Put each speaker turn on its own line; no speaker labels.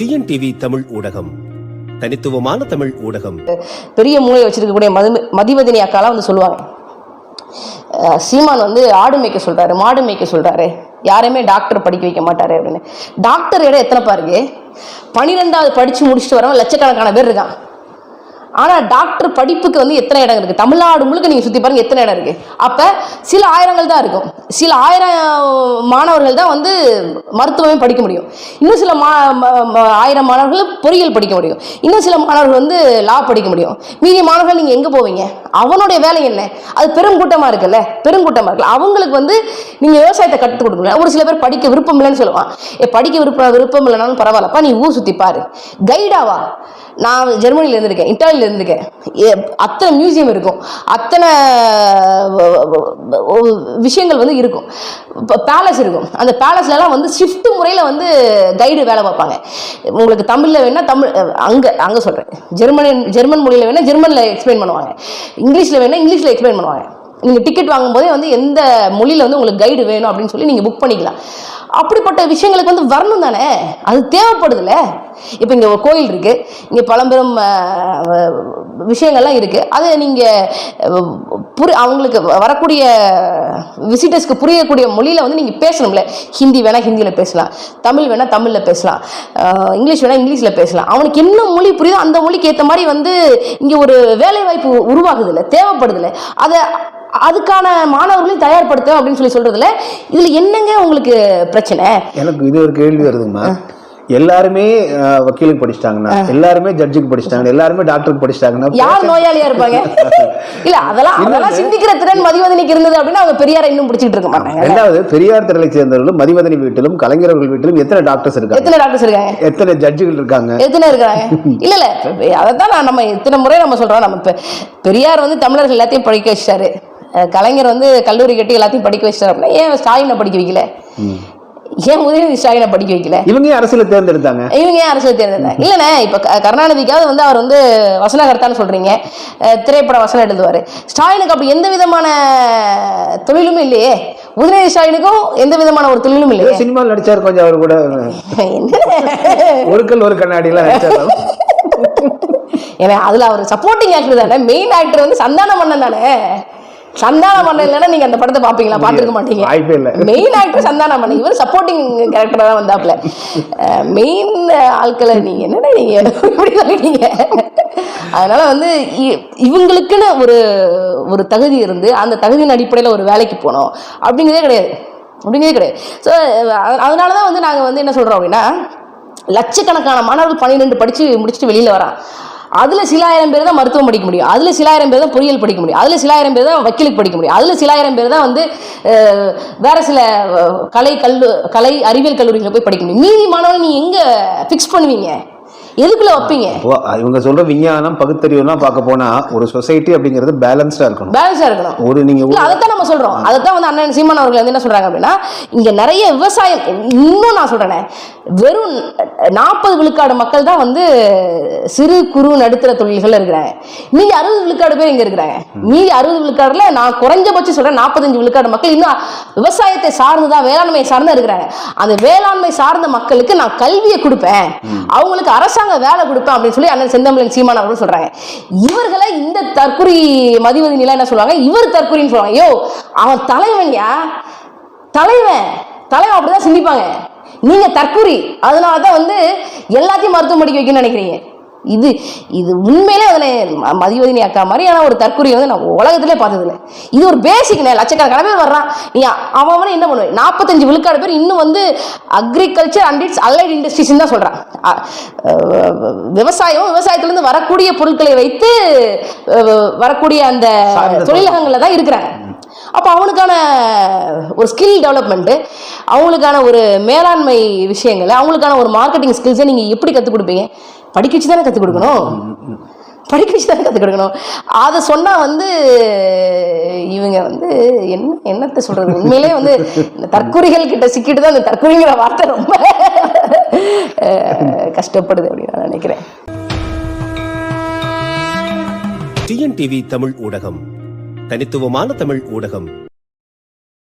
TNTV Tamil ஊடகம். தனித்துவமான தமிழ் ஊடகம்.
பெரிய மூளை வச்சிருக்கக்கூடிய மது மதிவதினி அக்காலாம் வந்து சொல்லுவாங்க. சீமான் வந்து ஆடு மேய்க்க சொல்றாரு மாடு மேய்க்க சொல்றாரு. யாரையுமே டாக்டர் படிக்க வைக்க மாட்டாரு அப்படின்னு. டாக்டர் இடம் எத்தனை பாருங்க? பன்னிரெண்டாவது படிச்சு முடிச்சுட்டு வரவன் லட்சக்கணக்கான பேர் இருக்கான். ஆனா டாக்டர் படிப்புக்கு வந்து எத்தனை இடம் இருக்குது தமிழ்நாடு முழுக்க நீங்க சுற்றி பாருங்க எத்தனை இடம் இருக்கு. அப்போ சில ஆயிரங்கள் தான் இருக்கும். சில ஆயிரம் மாணவர்கள் தான் வந்து மருத்துவமே படிக்க முடியும். இன்னும் சில மா ஆயிரம் மாணவர்கள் பொறியியல் படிக்க முடியும். இன்னும் சில மாணவர்கள் வந்து லா படிக்க முடியும். மீதி மாணவர்கள் நீங்க எங்க போவீங்க? அவனுடைய வேலை என்ன? அது பெருங்கூட்டமா இருக்குல்ல? பெருங்கூட்டமா இருக்குல்ல? அவங்களுக்கு வந்து நீங்க விவசாயத்தை கற்றுக் கொடுக்கல ஒரு சில பேர் படிக்க விருப்பம் இல்லைன்னு சொல்லுவான். ஏ படிக்க விருப்பம் விருப்பம் இல்லைனாலும் பரவாயில்லப்பா நீ ஊர் சுற்றி பாரு. கைடாவா நான் ஜெர்மனியில் இருந்திருக்கேன். இட்டாலியில் இருந்திருக்கேன் அத்தனை மியூசியம் இருக்கும். அத்தனை விஷயங்கள் வந்து இருக்கும். பேலஸ் இருக்கும். அந்த பேலஸ்லலாம் வந்து ஷிஃப்ட் முறையில் வந்து கைடு வேலை பார்ப்பாங்க. உங்களுக்கு தமிழில் வேணால் தமிழ் அங்கே அங்கே சொல்கிறேன் ஜெர்மனி ஜெர்மன் மொழியில் வேணால் ஜெர்மனில் எக்ஸ்பிளைன் பண்ணுவாங்க. இங்கிலீஷில் வேணால் இங்கிலீஷில் எக்ஸ்பிளைன் பண்ணுவாங்க. நீங்கள் டிக்கெட் வாங்கும்போதே வந்து எந்த மொழியில் வந்து உங்களுக்கு கைடு வேணும் அப்படின்னு சொல்லி நீங்கள் புக் பண்ணிக்கலாம். அப்படிப்பட்ட விஷயங்களுக்கு வந்து வரணும் தானே? அது தேவைப்படுதுல்ல? இப்போ இங்கே ஒரு கோயில் இருக்கு. இங்கே பழம்பெரும் விஷயங்கள்லாம் இருக்கு. அதை நீங்கள் புரி அவங்களுக்கு வரக்கூடிய விசிட்டர்ஸ்க்கு புரியக்கூடிய மொழியில் வந்து நீங்கள் பேசணும்ல. ஹிந்தி வேணால் ஹிந்தியில் பேசலாம். தமிழ் வேணால் தமிழில் பேசலாம். இங்கிலீஷ் வேணால் இங்கிலீஷில் பேசலாம். அவனுக்கு என்ன மொழி புரியுதோ அந்த மொழிக்கு ஏற்ற மாதிரி வந்து இங்கே ஒரு வேலைவாய்ப்பு வாய்ப்பு உருவாகுதுல்ல தேவைப்படுதுல்ல. அதை அதுக்கான மாணவர்களையும் தயார்படுத்த அப்படின்னு சொல்லி சொல்றதுல இதுல என்னங்க உங்களுக்கு பிரச்சனை?
எனக்கு இது ஒரு கேள்வி வருதுங்கம்மா. எல்லாருமே வக்கீலுக்கு படிச்சிட்டாங்கன்னா எல்லாருமே ஜட்ஜுக்கு படிச்சிட்டாங்க எல்லாருமே டாக்டருக்கு படிச்சிட்டாங்கன்னா
யார் நோயாளியா இருப்பாங்க? இல்ல அதெல்லாம் அதெல்லாம் சிந்திக்கிற திறன் மதிவதனிக்கு இருந்தது அப்படின்னா அவங்க பெரியாரை இன்னும் பிடிச்சிட்டு இருக்க மாட்டாங்க.
ரெண்டாவது பெரியார் திரளை சேர்ந்தவர்களும் மதிவதனி வீட்டிலும் கலைஞர்கள் வீட்டிலும் எத்தனை டாக்டர்ஸ் இருக்காங்க?
எத்தனை டாக்டர்ஸ் இருக்காங்க?
எத்தனை ஜட்ஜுகள் இருக்காங்க?
எத்தனை இருக்காங்க? இல்ல இல்ல அதைத்தான் நான் நம்ம இத்தனை முறை நம்ம சொல்றோம். நம்ம பெரியார் வந்து தமிழர்கள் எல்லாத்தையும் படிக்க வச்சிட்டாரு. கலைஞர் வந்து கல்லூரி கட்டி எல்லாத்தையும் படிக்க வச்சிட்டாரு அப்படின்னா ஏன் ஸ்டாலினை படிக்க வைக்கல? ஏன் உதயநிதி ஸ்டாலினை படிக்க வைக்கல?
இவங்க ஏன் அரசியல தேர்ந்தெடுத்தாங்க?
இவங்க ஏன் அரசியல் தேர்தல் இல்லைண்ணே இப்போ கருணாநிதிக்காவது வந்து அவர் வந்து வசனகர்த்தான்னு சொல்றீங்க. திரைப்பட வசனம் எழுதுவார். ஸ்டாலினுக்கு அப்படி எந்த விதமான தொழிலுமே இல்லையே. உதயநிதி ஸ்டாலினுக்கும் எந்த விதமான ஒரு தொழிலும் இல்லையே.
சினிமாவில் நடிச்சார் கொஞ்சம் அவர் கூட. ஒரு கல் ஒரு கண்ணாடி எல்லாம் நடிச்சார்
ஏன்னா அதுல அவர் சப்போர்ட்டிங் ஆக்டர் தானே. மெயின் ஆக்டர் வந்து சந்தான மன்னன் தானே. சந்தான மன்னன் இல்லைன்னா நீங்க அந்த படத்தை பாப்பீங்களா பார்த்துருக்க மாட்டீங்க.
வாய்ப்பே இல்லை.
மெயின் ஆக்டர் சந்தான மன்னன் இவர் சப்போர்ட்டிங் கேரக்டரா தான் வந்தாப்ல மெயின் ஆட்களை நீங்க என்னடா நீங்க? இப்படி சொல்லிட்டீங்க அதனால வந்து இவங்களுக்குன்னு ஒரு ஒரு தகுதி இருந்து அந்த தகுதியின் அடிப்படையில் ஒரு வேலைக்கு போனோம். அப்படிங்கிறதே கிடையாது. அப்படிங்கிறதே கிடையாது. ஸோ அதனால தான் வந்து நாங்கள் வந்து என்ன சொல்கிறோம் அப்படின்னா லட்சக்கணக்கான மாணவர்கள் பன்னிரெண்டு படித்து முடிச்சுட்டு வெளியில் வரான். அதில் சில ஆயிரம் பேர் தான் மருத்துவம் படிக்க முடியும். அதில் சில ஆயிரம் பேர் தான் பொறியியல் படிக்க முடியும். அதில் சில ஆயிரம் பேர் தான் வக்கீலுக்கு படிக்க முடியும். அதில் சில ஆயிரம் பேர் தான் வந்து வேறு வேற சில கலை கல்லு கலை அறிவியல் கல்லூரிகளில் போய் படிக்க முடியும். மீதி மாணவன் நீ எங்கே ஃபிக்ஸ் பண்ணுவீங்க? எதுக்குள்ள வைப்பீங்க?
இவங்க சொல்ற விஞ்ஞானம் பகுத்தறிவுலாம் பார்க்க போனா ஒரு சொசைட்டி அப்படிங்கிறது பேலன்ஸ்டா இருக்கணும்.
பேலன்ஸாக இருக்கணும்.
ஒரு நீங்க
அதைத்தான் நம்ம சொல்றோம். அதைத்தான் வந்து அண்ணன் சீமான் அவர்கள் வந்து என்ன சொல்றாங்க அப்படின்னா இங்க நிறைய விவசாயம் இன்னும் நான் சொல்றேனே வெறும் நாற்பது விழுக்காடு மக்கள் தான் வந்து சிறு குறு நடுத்தர தொழில்கள் இருக்கிறாங்க. மீதி அறுபது விழுக்காடு பேர் இங்க இருக்கிறாங்க. மீதி அறுபது விழுக்காடுல நான் குறைஞ்சபட்சம் சொல்றேன் நாற்பத்தஞ்சு விழுக்காடு மக்கள் இன்னும் விவசாயத்தை சார்ந்துதான் வேளாண்மை சார்ந்து இருக்கிறாங்க. அந்த வேளாண்மை சார்ந்த மக்களுக்கு நான் கல்வியை கொடுப்பேன். அவங்களுக்கு அரசாங்க வேலை கொடுப்பேன் அப்படின்னு சொல்லி அண்ணன் செந்தமிழன் சீமான் அவர்கள் சொல்றாங்க. இவர்களை இந்த தற்குறி மதிவதி நிலை என்ன சொல்லுவாங்க? இவர் தற்குறின்னு சொல்லுவாங்க. ஐயோ அவன் தலைவன்யா தலைவன். தலைவன் அப்படிதான் சிந்திப்பாங்க. நீங்க தற்குறி அதனால தான் வந்து எல்லாத்தையும் மருத்துவமனைக்கு வைக்கணும்னு நினைக்கிறீங்க. இது இது உண்மையிலே அதனை ம- மதிவதினி அக்கா மாதிரியான ஒரு தற்குறியை வந்து நான் உலகத்திலே பார்த்ததில்ல. இது ஒரு பேசிக்னே லட்சக்கணக்கான பேர் வர்றான். நீ அவன் அவனை என்ன பண்ணுவேன் நாற்பத்தஞ்சு விழுக்காடு பேர் இன்னும் வந்து agriculture and its allied industries தான் அஹ், விவசாயம் விவசாயத்திலிருந்து வரக்கூடிய பொருட்களை வைத்து வரக்கூடிய அந்த தொழிலகங்களில் தான் இருக்கிறாங்க. அப்போ அவனுக்கான ஒரு ஸ்கில் டெவலப்மெண்ட்டு அவங்களுக்கான ஒரு மேலாண்மை விஷயங்களை அவங்களுக்கான ஒரு மார்க்கெட்டிங் ஸ்கில்ஸை நீங்கள் எப்படி கற்றுக் கொடுப்பீங்க? படிக்க வச்சு தானே கற்றுக் கொடுக்கணும் படிக்க வச்சு தானே கற்றுக் கொடுக்கணும். அதை சொன்னால் வந்து இவங்க வந்து என்ன என்னத்தை சொல்கிறது உண்மையிலே வந்து இந்த தற்குறிகள் கிட்ட சிக்கிட்டு தான் அந்த தற்குறிங்கிற வார்த்தை ரொம்ப கஷ்டப்படுது அப்படின்னு நான் நினைக்கிறேன்.
டிஎன்டிவி தமிழ் ஊடகம். தனித்துவமான தமிழ் ஊடகம்.